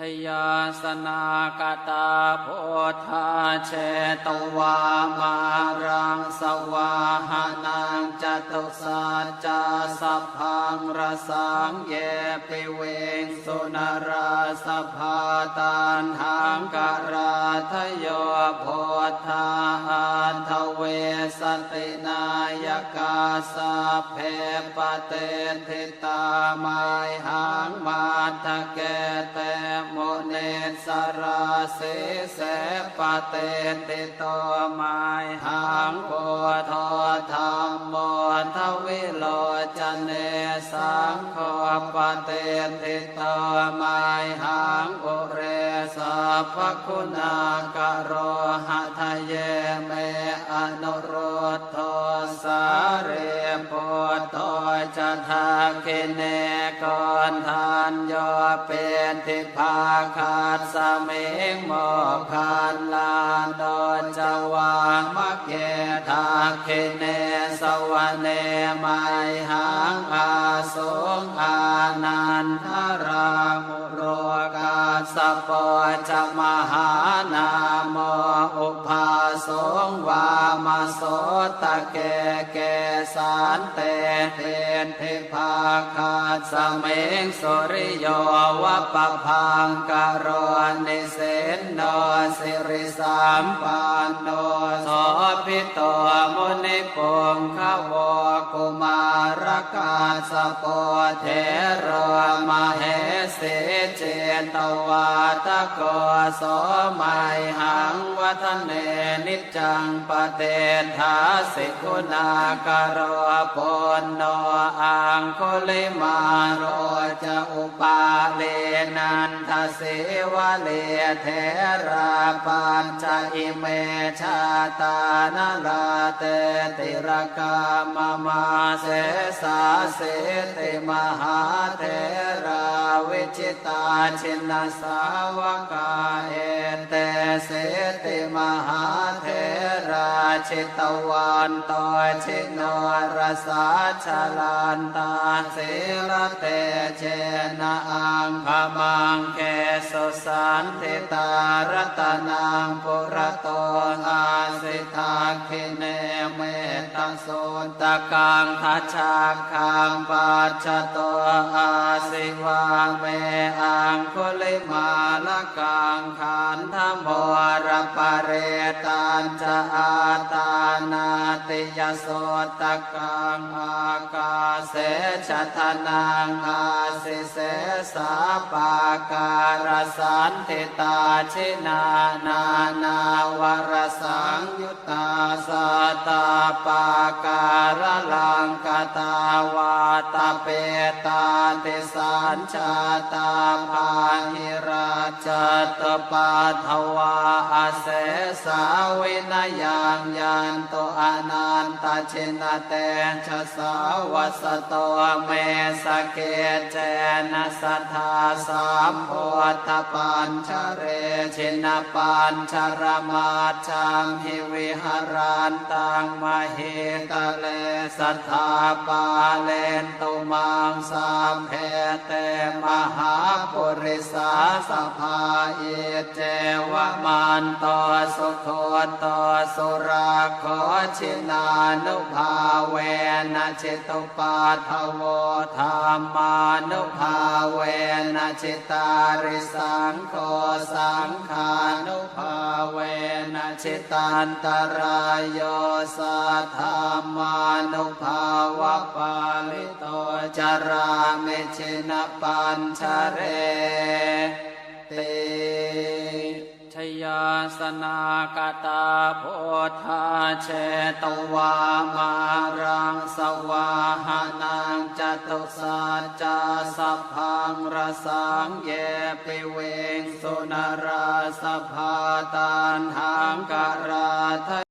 ชยาสนากตาโพธาเชตวามารังสวาหานังจตุสัจจะสัพพังรสังเยปิเวงสุนราสภาตันหังกราทโยโพธาหันทเวสตินายกาสาเพปเตทิตามายหังมาทะเกเตมเนสราเสเสปเตติโตมายหังโพธธรรมโมทวิโลจเนสังโฆปเตติโตมายหังอุเรสัพคุณากโรหะทะเยเมอนุโรธโทสาเรโพโต ทาคิเนกอนทานโยเป็นทิพาคาดสมิงโมคันลานโดจวามะเกทาคิเนสวเนไมหังอาสงอานันทรามุโรกาสปอจะมหานามโมอุป สงวามาโสตะเกเกสานเตเตนเทพาคาสเมงสุริโยวะปะพังกโรนิเสนโนสิริสามปานโนสพิโตมุนิปงขวกุมาร รกาสปเทโรมาเหสิเจตวาตะโกโสมัยหังวัฒเนนิจังปเตทาสิกุณากโรปุณโนอังคุลิมาโรจะอุปาเลนันทเสวะเลเทราปัญจอิเมชาตานลาเตติรกามมาเสสาเสติมหาเทราวิจิตาชินสาวกาเอเตเสติมหาเทรา ชิตวันตชิโนรสาชลันตาเสรเตเจนะอังคมังเกสุสันติตารตนังปุระโตอาสิทาคิเนเมตโสตะกังทัชชาคังปัจจโตอาสิวาเมอังคุลิมาลกังขันธโมร ปะเรตันจะอาตานาติยโสตกังอากาเสชะทนังอาสิเสสาปาการสันติตาชินานานาวรสังยุตตาสตาปาการลังกตาวาตาเปตาติสัญชาตาภาหิราชตปาทวาอาเสาวินยังยันโตอนันตชินเตชะสาวัสโตเมสเกเจนะสัทธาสามโพธปัญชเรชินปัญชรมาจังหิวิหารันตังมเหตเลสัทธาปาเลนตุมังสามเพเตมหาปุริสาสภาเอเจวมันโตสุโคโตสุราโคชินานุภาเวนะจิตุปาทโวธรรมานุภาเวนะจิตาริสังโฆสังขานุภาเวนะจิตันตรายโยสัทธามานุภาวะปาลิโตจารามิชินปัญชเรเตช ยาสนากตาโพธาเชตวามารังสวาหานังจตุสัจจสัพพังรสังเยปิเวงสุนราสภาตานหังกราท